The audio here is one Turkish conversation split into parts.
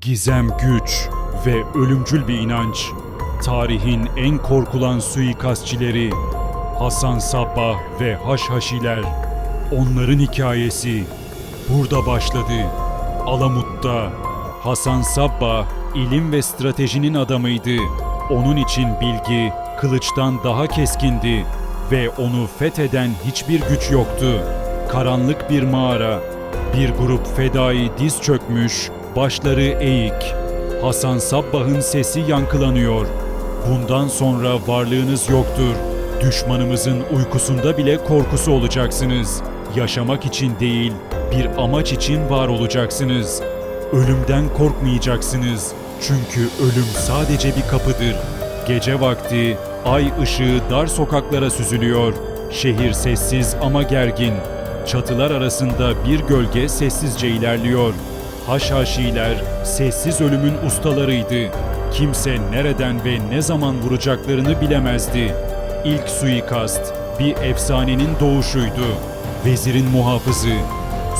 Gizem güç ve ölümcül bir inanç. Tarihin en korkulan suikastçileri Hasan Sabbah ve Haşhaşiler. Onların hikayesi burada başladı. Alamut'ta Hasan Sabbah ilim ve stratejinin adamıydı. Onun için bilgi kılıçtan daha keskindi ve onu fetheden hiçbir güç yoktu. Karanlık bir mağara, bir grup fedai diz çökmüş, başları eğik. Hasan Sabbah'ın sesi yankılanıyor. Bundan sonra varlığınız yoktur. Düşmanımızın uykusunda bile korkusu olacaksınız. Yaşamak için değil, bir amaç için var olacaksınız. Ölümden korkmayacaksınız. Çünkü ölüm sadece bir kapıdır. Gece vakti ay ışığı dar sokaklara süzülüyor. Şehir sessiz ama gergin. Çatılar arasında bir gölge sessizce ilerliyor. Haşhaşiler sessiz ölümün ustalarıydı. Kimse nereden ve ne zaman vuracaklarını bilemezdi. İlk suikast bir efsanenin doğuşuydu. Vezirin muhafızı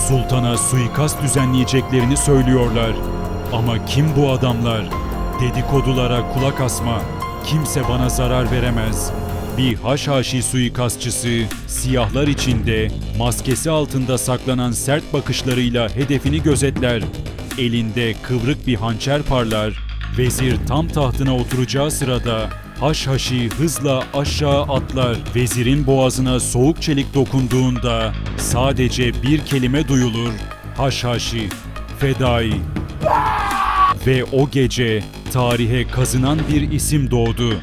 sultana suikast düzenleyeceklerini söylüyorlar. Ama kim bu adamlar? Dedikodulara kulak asma. Kimse bana zarar veremez. Bir haşhaşi suikastçısı, siyahlar içinde, maskesi altında saklanan sert bakışlarıyla hedefini gözetler. Elinde kıvrık bir hançer parlar. Vezir tam tahtına oturacağı sırada Haşhaşi hızla aşağı atlar. Vezirin boğazına soğuk çelik dokunduğunda sadece bir kelime duyulur. Haşhaşi, fedai. Ve o gece tarihe kazınan bir isim doğdu.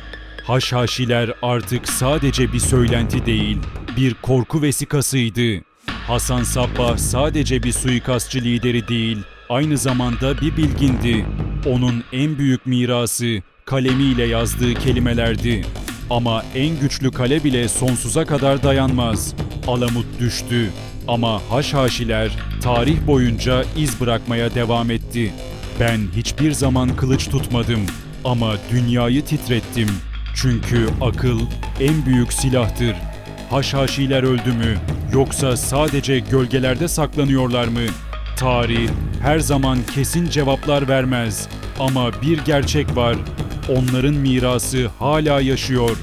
Haşhaşiler artık sadece bir söylenti değil, bir korku vesikasıydı. Hasan Sabbah sadece bir suikastçı lideri değil, aynı zamanda bir bilgindi. Onun en büyük mirası kalemiyle yazdığı kelimelerdi. Ama en güçlü kale bile sonsuza kadar dayanmaz. Alamut düştü ama Haşhaşiler tarih boyunca iz bırakmaya devam etti. Ben hiçbir zaman kılıç tutmadım ama dünyayı titrettim. Çünkü akıl en büyük silahtır. Haşhaşiler öldü mü yoksa sadece gölgelerde saklanıyorlar mı? Tarih her zaman kesin cevaplar vermez ama bir gerçek var. Onların mirası hala yaşıyor